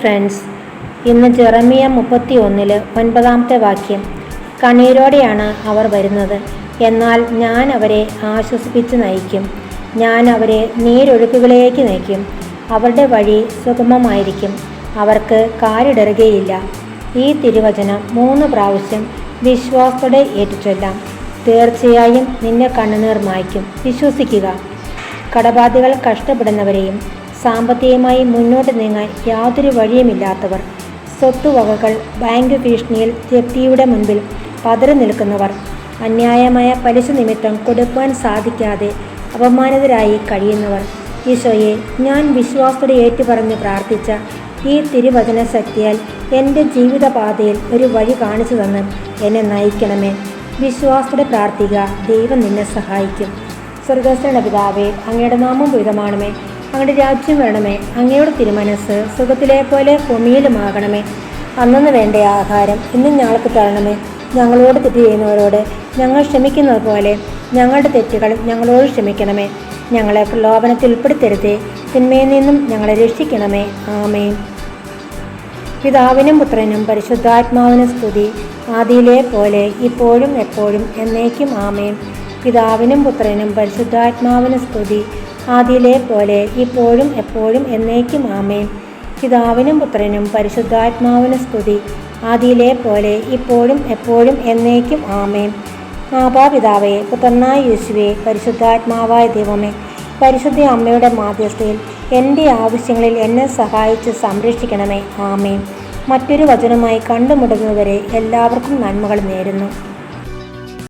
Friends. ഇന്ന് ജെറമിയ മുപ്പത്തി ഒന്നിൽ ഒൻപതാമത്തെ വാക്യം. കണ്ണീരോടെയാണ് അവർ വരുന്നത്. എന്നാൽ ഞാൻ അവരെ ആശ്വസിപ്പിച്ച് നയിക്കും. ഞാൻ അവരെ നീരൊഴുക്കുകളിലേക്ക് നയിക്കും. അവരുടെ വഴി സുഗമമായിരിക്കും. അവർക്ക് കാലിടറുകയില്ല ഈ തിരുവചനം മൂന്ന് പ്രാവശ്യം വിശ്വാസത്തോടെ ഏറ്റുചൊല്ലാം തീർച്ചയായും നിന്നെ കണ്ണുനീർ മായ്ക്കും. വിശ്വസിക്കുക. കടബാധികൾ കഷ്ടപ്പെടുന്നവരെയും സാമ്പത്തികമായി മുന്നോട്ട് നീങ്ങാൻ യാതൊരു വഴിയുമില്ലാത്തവർ. സ്വത്തുവകകൾ ബാങ്ക് ഭീഷണിയിൽ ജപ്തിയുടെ മുൻപിൽ പതറി നിൽക്കുന്നവർ. അന്യായമായ പലിശ നിമിത്തം കൊടുക്കുവാൻ സാധിക്കാതെ അപമാനിതരായി കഴിയുന്നവർ. ഈശോയെ ഞാൻ വിശ്വാസത്തോടെ ഏറ്റുപറഞ്ഞ് പ്രാർത്ഥിച്ച ഈ തിരുവചന ശക്തിയാൽ എന്റെ ജീവിതപാതയിൽ ഒരു വഴി കാണിച്ചു തന്ന് എന്നെ നയിക്കണമേ. വിശ്വാസത്തോടെ പ്രാർത്ഥിക്കുക ദൈവം നിന്നെ സഹായിക്കും. സ്വർഗസ്ഥയുടെ പിതാവേ അങ്ങയുടെ നാമം വിധമാണമേ അങ്ങയുടെ രാജ്യം വരണമേ. അങ്ങയുടെ തിരുമനസ് സുഖത്തിലെ പോലെ ഭൂമിയിലുമാകണമേ. അന്നു വേണ്ട ആഹാരം ഇന്നും ഞങ്ങൾക്ക് തരണമേ. ഞങ്ങളോട് തെറ്റ് ചെയ്യുന്നവരോട് ഞങ്ങൾ ക്ഷമിക്കുന്നത് പോലെ ഞങ്ങളുടെ തെറ്റുകൾ ഞങ്ങളോട് ക്ഷമിക്കണമേ. ഞങ്ങളെ പ്രലോഭനത്തിൽ ഉൾപ്പെടുത്തരുതേ. തിന്മയിൽ നിന്നും ഞങ്ങളെ രക്ഷിക്കണമേ. ആമേ പിതാവിനും പുത്രനും പരിശുദ്ധാത്മാവിനും സ്തുതി. ആദിയിലെ പോലെ ഇപ്പോഴും എപ്പോഴും എന്നേക്കും ആമേൻ. പിതാവിനും പുത്രനും പരിശുദ്ധാത്മാവിന് സ്തുതി. ആദിയിലെ പോലെ ഇപ്പോഴും എപ്പോഴും എന്നേക്കും ആമേൻ. പിതാവിനും പുത്രനും പരിശുദ്ധാത്മാവിന് സ്തുതി. ആദിയിലെ പോലെ ഇപ്പോഴും എപ്പോഴും എന്നേക്കും ആമേൻ. മാതാപിതാവേ പുത്രനായ യേശുവെ പരിശുദ്ധാത്മാവായ ദൈവമേ പരിശുദ്ധ അമ്മയുടെ മാധ്യസ്ഥയിൽ എന്റെ ആവശ്യങ്ങളിൽ എന്നെ സഹായിച്ച് സംരക്ഷിക്കണമേ. ആമേൻ. മറ്റൊരു വചനമായി കണ്ടുമുടങ്ങുന്നവരെ എല്ലാവർക്കും നന്മകൾ നേരുന്നു.